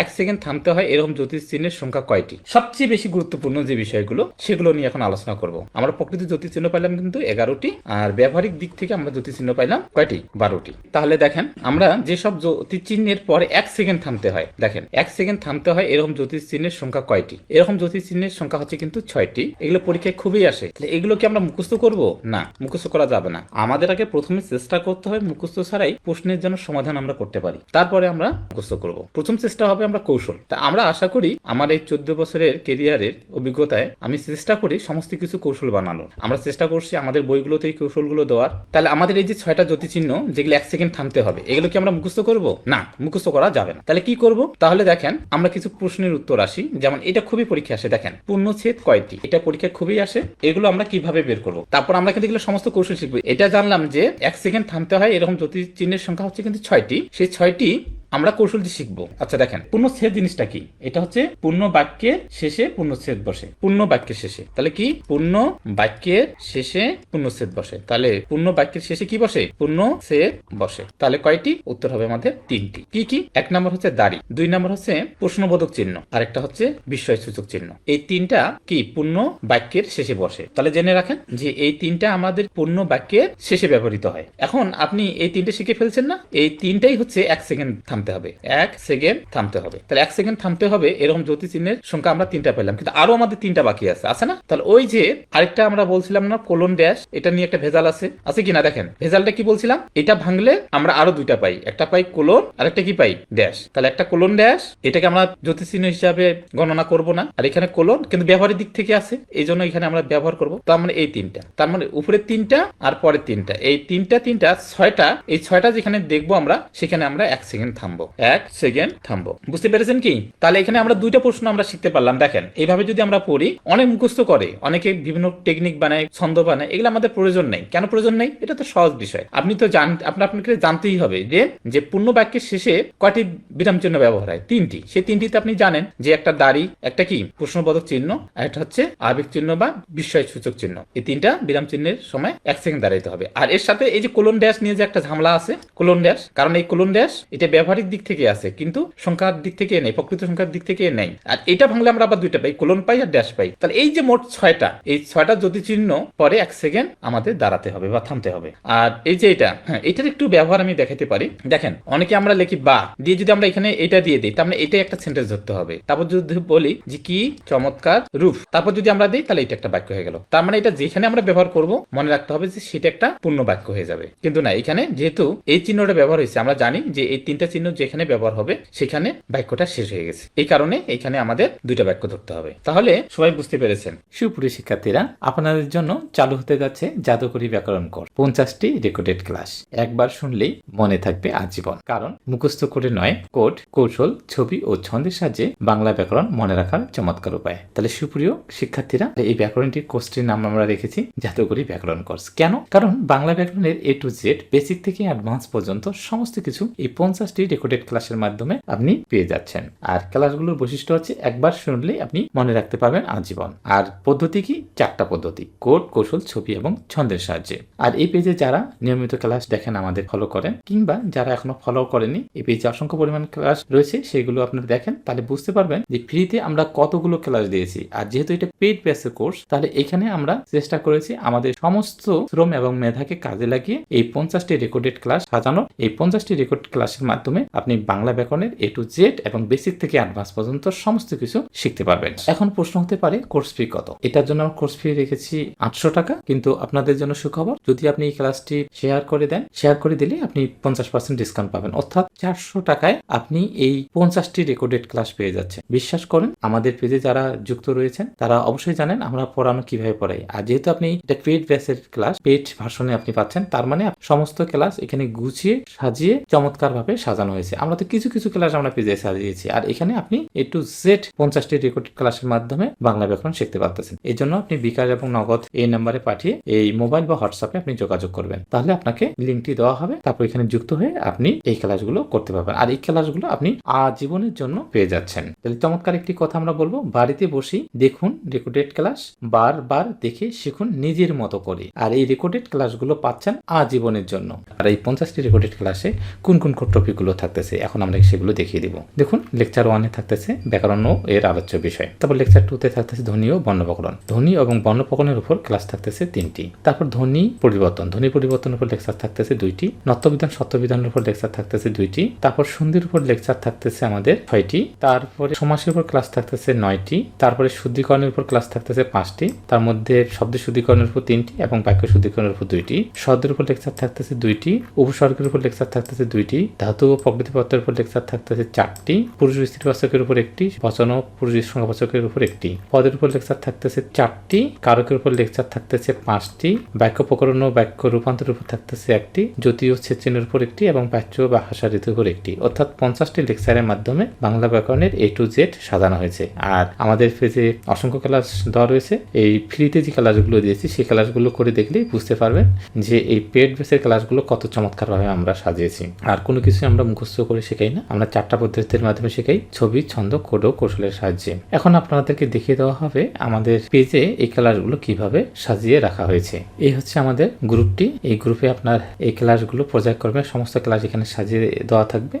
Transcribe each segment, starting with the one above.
এক সেকেন্ড থামতে হয় এরকম জ্যোতিষ চিহ্নের সংখ্যা কয়টি? সবচেয়ে বেশি গুরুত্বপূর্ণ যে বিষয়গুলো, সেগুলো নিয়ে এখন আলোচনা করব। আমরা প্রকৃত জ্যোতিষ চিহ্ন পাইলাম কিন্তু এগারোটি, আর ব্যবহারিক দিক থেকে আমরা জ্যোতিষ চিহ্ন পাইলাম কয়টি? বারোটি। তাহলে দেখেন, আমরা যেসব জ্যোতিষ চিহ্নের পরে এক সেকেন্ড থামতে হয়, দেখেন, এক সেকেন্ড থামতে হয় এরকম জ্যোতিষ চিহ্নের সংখ্যা কয়টি? এরকম জ্যোতিষ চিহ্নের সংখ্যা হচ্ছে কিন্তু ছয়টি। এগুলো পরীক্ষায় খুবই আসে। এগুলো কি আমরা মুখস্থ করব? না, মুখস্থ করা যাবে না। আমাদের আগে প্রথমে চেষ্টা করতে হয় মুখস্থ ছাড়াই প্রশ্নের জন্য সমাধান আমরা করতে পারি। তারপরে আমরা মুখস্থ করব। প্রথম চেষ্টা হবে আমরা কৌশল। তা আমরা আশা করি আমার এই চোদ্দ বছরের কেরিয়ারের অভিজ্ঞতায় আমি চেষ্টা করি সমস্ত কিছু কৌশল বানানোর। আমরা চেষ্টা করছি আমাদের বইগুলোতে এই কৌশলগুলো দেওয়ার। তাহলে আমাদের এই যে ছয়টা জ্যোতিচিহ্ন, যেগুলো এক সেকেন্ড থামতে হবে, এগুলো কি আমরা মুখস্থ করব? না, মুখস্থ করা যাবে না। তাহলে কি করব? তাহলে দেখেন, আমরা কিছু প্রশ্নের উত্তর আসি। যেমন, এটা খুবই পরীক্ষা আসে, দেখেন, পূর্ণচ্ছেদ কয়টি? এটা পরীক্ষা খুবই আসে। এগুলো আমরা কীভাবে বের করব? তারপর আমরা কিন্তু এগুলো সমস্ত কৌশল শিখব। এটা জানলাম যে এক সেকেন্ড থামতে হয়, এরকম জ্যোতিষ চিহ্নের সংখ্যা হচ্ছে কিন্তু ছয়টি। সেই ছয়টি আমরা কৌশলটি শিখব। আচ্ছা দেখেন পূর্ণচ্ছেদ জিনিসটা কি? এটা হচ্ছে পূর্ণ বাক্যের শেষে পূর্ণচ্ছেদ বসে। পূর্ণ বাক্যের শেষে। তাহলে কি? পূর্ণ বাক্যের শেষে পূর্ণচ্ছেদ বসে। তাহলে পূর্ণ বাক্যের শেষে কি বসে? পূর্ণচ্ছেদ বসে। তাহলে কয়টি? উত্তর হবে আমাদের তিনটি। কি কি? এক নম্বর হচ্ছে দাড়ি। দুই নম্বর হচ্ছে প্রশ্নবোধক চিহ্ন। আরেকটা হচ্ছে বিস্ময় সূচক চিহ্ন। এই তিনটা কি? পূর্ণ বাক্যের শেষে বসে। তাহলে জেনে রাখেন যে এই তিনটা আমাদের পূর্ণ বাক্যের শেষে ব্যবহৃত হয়। এখন আপনি এই তিনটে শিখে ফেলছেন না? এই তিনটাই হচ্ছে এক সেকেন্ড থামতে হবে। এক সেকেন্ড থামতে হবে। তাহলে এক সেকেন্ড থামতে হবে, এরকম জ্যোতি চিহ্নের সংখ্যা আমরা তিনটা পেলাম। কিন্তু আরও আমাদের তিনটা বাকি আছে আছে না? তাহলে ওই যে আরেকটা আমরা বলছিলাম না কোলন ড্যাশ এটা নিয়ে একটা ভেজাল আছে। আছে কিনা দেখেন? ভেজালটা কি বলছিলাম? এটা ভাঙলে আমরা আরও দুইটা পাই। একটা পাই কোলন আর একটা কি পাই? ড্যাশ তাহলে একটা কোলন ড্যাশ এটাকে আমরা জ্যোতি চিহ্ন হিসাবে গণনা করব না। আর এখানে কোলন কিন্তু ব্যবহারের দিক থেকে আছে এই জন্য এখানে আমরা ব্যবহার করব। তার মানে এই তিনটা। তার মানে উপরের তিনটা আর পরের তিনটা। এই তিনটা তিনটা, ছয়টা, এই ছয়টা যেখানে দেখব আমরা, সেখানে আমরা এক সেকেন্ড থামবো। এক সেকেন্ড থামবো। বুঝতে পেরেছেন কি? তাহলে এখানে আমরা দুইটা প্রশ্ন আমরা শিখতে পারলাম। দেখেন, এইভাবে যদি আমরা পড়ি, অনেক মুখস্থ করে, অনেকে বিভিন্ন টেকনিক বানায়, ছন্দ বানায়, এগুলো আমাদের প্রয়োজন নেই। কেন প্রয়োজন নেই? এটা তো সহজ বিষয়। আপনি তো জান আপনি আপনাকে জানতেই হবে যে যে পূর্ণ বাক্যের শেষে কয়টি বিরাম চিহ্ন ব্যবহার হয়? তিনটি। সেই তিনটিতে আপনি জানেন যে একটা দাড়ি, একটা কি? প্রশ্নবোধক চিহ্ন একটা হচ্ছে আবেগ চিহ্ন বা বিস্ময় সূচক চিহ্ন। এই তিনটা বিরাম চিহ্নের সময় এক সেকেন্ড দাঁড়াইতে হবে। আর এর সাথে এই যে কোলন ড্যাশ নিয়ে যে একটা ঝামেলা আছে কোলন ড্যাশ কারণ এই কোলন ড্যাশ এটা ব্যবহারিক দিক থেকে আছে, কিন্তু সংখ্যার দিক থেকে নেই, প্রকৃত সংখ্যার দিক থেকে নেই। আর এটা ভাঙলে আমরা আবার দুইটা পাই, কোলন পাই আর ড্যাশ পাই। তাহলে এই যে মোট ছয়টা, এই ছয়টা যদি চিহ্ন পরে এক সেকেন্ড আমাদের দাঁড়াতে হবে বা থামতে হবে। আর এই যে এটা হ্যাঁ এটার একটু ব্যবহার আমি দেখাতে পারি। দেখেন, অনেকে আমরা লিখি বা, দিয়ে যদি আমরা এখানে এটা দিয়ে দিই, তার মানে এটাই একটা সেন্টেন্স ধরতে হবে। তারপর যদি বলি যে কি চমৎকার রূপ, তারপর যদি আমরা দিই, তাহলে এটা একটা বাক্য হয়ে গেল। তার মানে এটা যেখানে আমরা ব্যবহার করব, মনে রাখতে হবে যে সেটা একটা পূর্ণ বাক্য হয়ে যাবে। কিন্তু না, এখানে যেহেতু এই চিহ্নটা ব্যবহার হয়েছে, আমরা জানি যে এই তিনটা চিহ্ন যেখানে ব্যবহার হবে, সেখানে বাক্যটা শেষ হয়ে গেছে। এই কারণে এখানে আমাদের দুইটা বাক্য ধরতে হবে। তাহলে সবাই বুঝতে পেরেছেন। সুপ্রিয় শিক্ষার্থীরা, আপনাদের জন্য চালু হতে যাচ্ছে জাদুকরী ব্যাকরণ কর পঞ্চাশটি রেকর্ডেড ক্লাস। একবার শুনলেই মনে থাকবে আজীবন। কারণ মুখস্থ করে নয়, কোড, কৌশল, ছবি ও ছন্দের সাহায্যে বাংলা ব্যাকরণ মনে রাখার চমৎকার উপায়। তাহলে সুপ্রিয় শিক্ষার্থীরা এই ব্যাকরণটির কোর্সটির নাম আমরা রেখেছি, জাদুকরী ব্যাকরণ কোর্স। কেন? কারণ বাংলা ব্যাকরণের এ টু জেড বেসিক থেকে অ্যাডভান্স পর্যন্ত সমস্ত কিছু এই পঞ্চাশটি রেকর্ডেড ক্লাসের মাধ্যমে আপনি পেয়ে যাচ্ছেন। আর ক্লাসগুলোর বৈশিষ্ট্য হচ্ছে একবার শুনলে আপনি মনে রাখতে পারবেন আজীবন। আর পদ্ধতি কি? চারটা পদ্ধতি। কোড, কৌশল, ছবি এবং ছন্দের সাহায্যে। আর এই পেজে যারা নিয়মিত ক্লাস দেখেন, আমাদের ফলো করেন, কিংবা যারা এখনও ফলো করেনি এই পেজে অসংখ্য পরিমাণ ক্লাস রয়েছে, সেগুলো আপনারা দেখেন, তাহলে বুঝতে পারবেন যে ফ্রিতে আমরা কতগুলো ক্লাস দিয়েছি। আর যেহেতু এটা পেইড বেসের কোর্স তাহলে এখানে আমরা চেষ্টা করেছি আমাদের সমস্ত শ্রম এবং মেধাকে কাজে লাগিয়ে এই পঞ্চাশটি রেকর্ডেড ক্লাস সাজানো এই পঞ্চাশটি রেকর্ড ক্লাসের মাধ্যমে আপনি বাংলা ব্যাকরণের এ টু জেড এবং বেসিক থেকে অ্যাডভান্স পর্যন্ত সমস্ত কিছু শিখতে পারবেন। এখন প্রশ্ন হতে পারে কোর্স ফি কত? এটার জন্য আমরা কোর্স ফি রেখেছি আটশো টাকা, কিন্তু আপনাদের জন্য সুখবর, যদি আপনি এই ক্লাসটি শেয়ার করে দেন শেয়ার করে দিলে আপনি পঞ্চাশ পার্সেন্ট ডিসকাউন্ট পাবেন। অর্থাৎ চারশো টাকায় আপনি এই পঞ্চাশটি রেকর্ডেড ক্লাস পেয়ে যাচ্ছেন। বিশ্বাস করেন, আমাদের পেজে যারা যুক্ত রয়েছেন, তারা অবশ্যই জানেন আমরা পড়ানো কীভাবে পড়াই। আর যেহেতু আপনি এটা পেড ব্যাসের ক্লাস পেড ভার্সনে আপনি পাচ্ছেন, তার মানে সমস্ত ক্লাস এখানে গুছিয়ে, সাজিয়ে চমৎকার ভাবে সাজানো হয়েছে আমরা তো কিছু কিছু ক্লাস আমরা পেজে সাজিয়েছি। আর এখানে আপনি এ টু জেড পঞ্চাশটি রেকর্ড ক্লাসের মাধ্যমে বাংলা ব্যাকরণ শিখতে পারতেছেন। এই জন্য আপনি বিকাশ এবং নগদ এই নাম্বারে পাঠিয়ে এই মোবাইল বা হোয়াটসঅ্যাপে আপনি যোগাযোগ করবেন। তাহলে আপনাকে লিঙ্কটি দেওয়া হবে। তারপর এখানে যুক্ত হয়ে আপনি এই ক্লাসগুলো করতে পারবেন। আর এই ক্লাসগুলো আপনি আজীবনের জন্য পেয়ে যাচ্ছেন। তাহলে চমৎকার একটি কথা আমরা বলব। বাড়িতে বসেই দেখুন রেকর্ডেড ক্লাস বারবার দেখে শিখুন নিজের মতো করে। আর এই রেকর্ডেড ক্লাসগুলো পাচ্ছেন আজীবনের জন্য। আর এই পঞ্চাশটি রেকর্ডেড ক্লাসে কোন কোন টপিকগুলো থাকতেছে, এখন আমরা সেগুলো দেখিয়ে দিব। দেখুন লেকচার ওয়ানে থাকতেছে ব্যাকরণ ও এর আলোচ্য বিষয়। তারপর লেকচার টুতে থাকতেছে ধ্বনি ও বর্ণপ্রকরণ ধ্বনি এবং বর্ণপ্রকরণের উপর ক্লাস থাকতেছে তিনটি। তারপর ধ্বনি পরিবর্তন। ধ্বনি পরিবর্তনের উপর লেকচার থাকতেছে দুইটি। নত্যবিধান সত্যবিধানের উপর লেকচার থাকতেছে দুইটি। তারপর সন্ধির উপর লেকচার থাকতেছে আমাদের ছয়টি। তারপরে সমাসের উপর ক্লাস থাকতেছে নয়টি। তারপরে শুদ্ধিকরণের উপর ক্লাস থাকতেছে পাঁচটি। তার মধ্যে শব্দ শুদ্ধিকরণের উপর তিনটি এবং বাক্য শুদ্ধিকরণের উপর দুইটি। শব্দের উপর লেকচার থাকতেছে দুইটি। উপসর্গের উপর লেকচার থাকতেছে দুইটি। ধাতু ও প্রকৃতিপত্রের উপর লেকচার থাকতেছে চারটি। পুরুষ স্ত্রীবাচকের উপর একটি বচন পুরুষ সংখ্যাবাচকের উপর একটি। পদের উপর লেকচার থাকতেছে চারটি, কারকের উপর লেকচার থাকতেছে পাঁচটি বাক্য প্রকরণ ও বাক্য রূপান্তরের উপর থাকতেছে একটি, জ্যোতি ও ছেচিনের উপর একটি এবং প্রাচ্য বা ঋতুর উপর একটি। অর্থাৎ পঞ্চাশটি লেকচারের মাধ্যমে বাংলা ব্যাকরণের এ টু জেড সাজানো হয়েছে। আর আমাদের পেজে অসংখ্য ক্লাস দেওয়া রয়েছে। এই ফ্রিতে যে ক্লাসগুলো দিয়েছি, সেই ক্লাসগুলো করে দেখলেই বুঝতে পারবেন যে এই পেড বেসের ক্লাসগুলো কত চমৎকারভাবে আমরা সাজিয়েছি। আর কোনো কিছু আমরা মুখস্থ করে শেখাই না। আমরা চারটা পদ্ধতির মাধ্যমে শেখাই। ছবি, ছন্দ, কোড ও কৌশলের সাহায্যে। এখন আপনাদেরকে দেখিয়ে দেওয়া হবে আমাদের পেজে এই ক্লাসগুলো কীভাবে সাজিয়ে রাখা হয়েছে। এই হচ্ছে আমাদের গ্রুপটি। এই গ্রুপে আপনার এই ক্লাসগুলো পর্যায়ক্রমে সমস্ত ক্লাস এখানে সাজিয়ে দেওয়া থাকবে।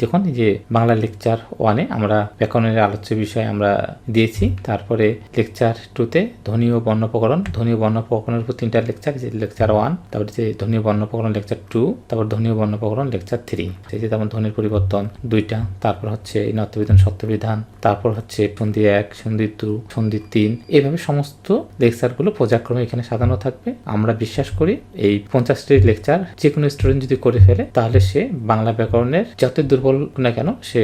যখন যে বাংলা লেকচার ওয়ানে আমরা ব্যাকরণের আলোচ্য বিষয় আমরা দিয়েছি। তারপরে লেকচার টুতে ধ্বনি ও বর্ণপ্রকরণ ধ্বনি ও বর্ণপ্রকরণের উপর তিনটা লেকচার, যে লেকচার ওয়ান, তারপরে যে ধ্বনি ও বর্ণপ্রকরণ লেকচার টু, তারপর ধ্বনি ও বর্ণপ্রকরণ লেকচার থ্রি। এই যে তেমন ধ্বনির পরিবর্তন দুইটা, তারপর হচ্ছে নত্যবিধান সত্যবিধান, তারপর হচ্ছে সন্ধি এক, সন্ধি দু, সন্ধি তিন। এইভাবে সমস্ত লেকচারগুলো পর্যায়ক্রমে এখানে সাজানো থাকবে। আমরা বিশ্বাস করি এই পঞ্চাশটি লেকচার যে কোনো স্টুডেন্ট যদি করে ফেলে, তাহলে সে বাংলা ব্যাকরণের যতই দুর্বল না কেন, সে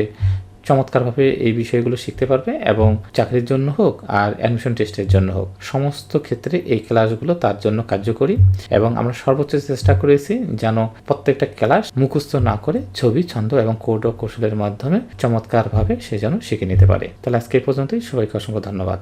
চমৎকারভাবে এই বিষয়গুলো শিখতে পারবে এবং চাকরির জন্য হোক আর অ্যাডমিশন টেস্টের জন্য হোক, সমস্ত ক্ষেত্রে এই ক্লাসগুলো তার জন্য কার্যকরী এবং আমরা সর্বোচ্চ চেষ্টা করেছি যেন প্রত্যেকটা ক্লাস মুখস্থ না করে ছবি, ছন্দ এবং কোড ও কৌশলের মাধ্যমে চমৎকারভাবে সে যেন শিখে নিতে পারে। তাহলে আজকে এই পর্যন্তই। সবাইকে অসংখ্য ধন্যবাদ।